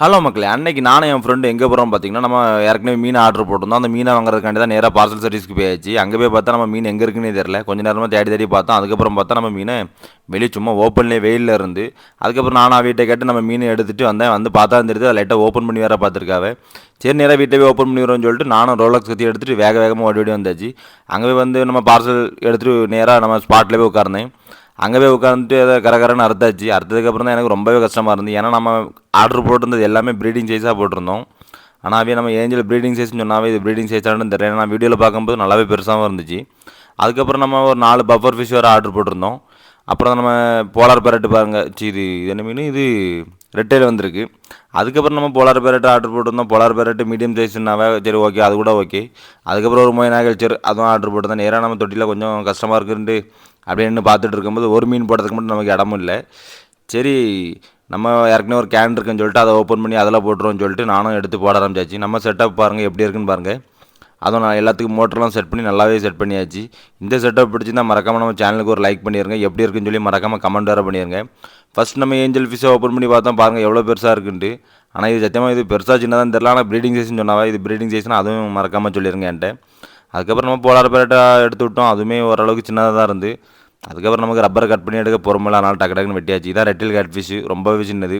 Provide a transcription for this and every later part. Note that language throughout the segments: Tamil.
ஹலோ மக்களே அன்னைக்கு நானும் என் ஃப்ரெண்டு எங்கே போகிறோம் பார்த்தீங்கன்னா நம்ம ஏற்கனவே மீன் ஆர்டர் போட்டிருந்தோம். அந்த மீனை வாங்குறதுக்காண்டி தான் நேராக பார்சல் சர்வீஸ்க்கு போயாச்சு. அங்கே போய் பார்த்தா நம்ம மீன் எங்கே இருக்குன்னே தெரில கொஞ்ச நேரமாக தேடி தேடி பார்த்தோம். அதுக்கப்புறம் பார்த்தா நம்ம மீனை வெளியே சும்மா ஓப்பன்லேயே வெயிலில் இருந்து அதுக்கப்புறம் நானும் வீட்டை கேட்டு நம்ம மீனை எடுத்துகிட்டு வந்தேன். வந்து பார்த்தா தெரியுது அதை லைட்டாக ஓப்பன் பண்ணி வேற பார்த்துருக்காவே. சரி நேராக வீட்டை போய் ஓப்பன் பண்ணிடுறோம்னு சொல்லிட்டு நானும் ரோலக்ஸ் கத்தி எடுத்துகிட்டு வேக வேகமாக ஓடி ஓடி வந்தாச்சு. அங்கே போய் வந்து நம்ம பார்சல் எடுத்துகிட்டு நேராக நம்ம ஸ்பாட்டில் போய் உட்கார்ந்தேன். அங்கே போய் உட்காந்துட்டு அதை கரகரன்னு அறுத்தாச்சு. அறுத்ததுக்கப்புறம் தான் எனக்கு ரொம்பவே கஷ்டமாக இருந்தது. ஏன்னா நம்ம ஆர்டர் போட்டிருந்தது எல்லாமே ப்ரீடிங் சைஸாக போட்டிருந்தோம். ஆனால் அவையே நம்ம ஏஞ்சல் ப்ரீடிங் சைஸ்னு சொன்னாவே இது ப்ரீடிங் சைஸானு தெரியல. நான் வீடியோவில் பார்க்கும்போது நல்லாவே பெருசாகவும் இருந்துச்சு. அதுக்கப்புறம் நம்ம ஒரு நாலு பஃபர் ஃபிஷ் வேறு ஆர்டர் போட்டிருந்தோம். அப்புறம் நம்ம போலார் பேரட்டு பாருங்க. சி இது என்ன மீன்? இது ரெட்டையில் வந்திருக்கு. அதுக்கப்புறம் நம்ம போலார் பேரட் ஆர்டர் போட்டிருந்தோம். போலார் பேரட் மீடியம் சைஸ்னாவே சரி ஓகே அது கூட ஓகே அதுக்கப்புறம் ஒரு மொய் சரி அதுவும் ஆர்டர் போட்டிருந்தேன் நேராக நம்ம தொட்டியில் கொஞ்சம் கஷ்டமாக இருக்குன்ட்டு அப்படின்னு பார்த்துட்டு இருக்கும்போது ஒரு மீன் போடுறதுக்கு மட்டும் நமக்கு இடமும் இல்லை. சரி நம்ம ஏற்கனவே ஒரு கேன் இருக்குன்னு சொல்லிட்டு அதை ஓப்பன் பண்ணி அதில் போட்டுருவோம்னு சொல்லிட்டு நானும் எடுத்து போட ஆரம்பிச்சாச்சு. நம்ம செட்டப் பாருங்கள் எப்படி இருக்குன்னு பாருங்கள் அதுவும் நான் எல்லாத்துக்கும் மோட்டர்லாம் செட் பண்ணி நல்லாவே செட் பண்ணியாச்சு. இந்த செட்டப் பிடிச்சிருந்தால் மறக்காமல் நம்ம சேனலுக்கு ஒரு லைக் பண்ணிடுங்க எப்படி இருக்குன்னு சொல்லி மறக்காமல் கமெண்ட் வேறு பண்ணிடுங்க ஃபஸ்ட் நம்ம ஏஞ்சல் ஃபிஷை ஓப்பன் பண்ணி பார்த்தோம். பாருங்கள் எவ்வளோ பெருசாக இருக்குன்ட்டு. ஆனால் இது சத்தியமாக இது பெருசாக சின்னதாக தெரில ஆனால் ப்ரீடிங் சைஸ்னு சொன்னாவா? இது ப்ரீடிங் சைஸ்னால் அதுவும் மறக்காமல் சொல்லிடுங்க என்கிட்ட. அதுக்கப்புறம் நம்ம போலார் பேரட்டாக எடுத்து விட்டோம். அதுவுமே ஓரளவுக்கு சின்னதாக தான் இருந்து. அதுக்கப்புறம் நமக்கு ரப்பரை கட் பண்ணி எடுக்க பொறுமையில் அதனால் டக்கு டக்குன்னு வெட்டியாச்சு. இதான் ரெட்டில் கேட் ஃபிஷ்ஷு ரொம்பவே சின்னது.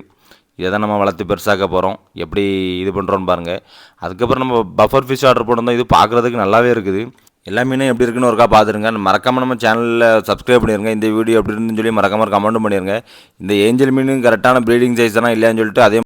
இதை தான் நம்ம வளர்த்து பெருசாக்க போகிறோம் எப்படி இது பண்ணுறோன்னு பாருங்கள் அதுக்கப்புறம் நம்ம பஃபர் ஃபிஷ் ஆர்டர் போட்டிருந்தோம். இது பார்க்குறதுக்கு நல்லாவே இருக்குது. எல்லா மீனும் எப்படி இருக்குன்னு ஒருக்கா பார்த்துருங்க மறக்காமல் நம்ம சேனலில் சப்ஸ்கிரைப் பண்ணிடுங்க இந்த வீடியோ எப்படி இருந்துன்னு சொல்லி மறக்காமல் கமெண்ட் பண்ணிடுங்க இந்த ஏஞ்சல் மீனும் கரெக்டான ப்ரீடிங் சைஸ் தானே இல்லையான்னு சொல்லிட்டு அதே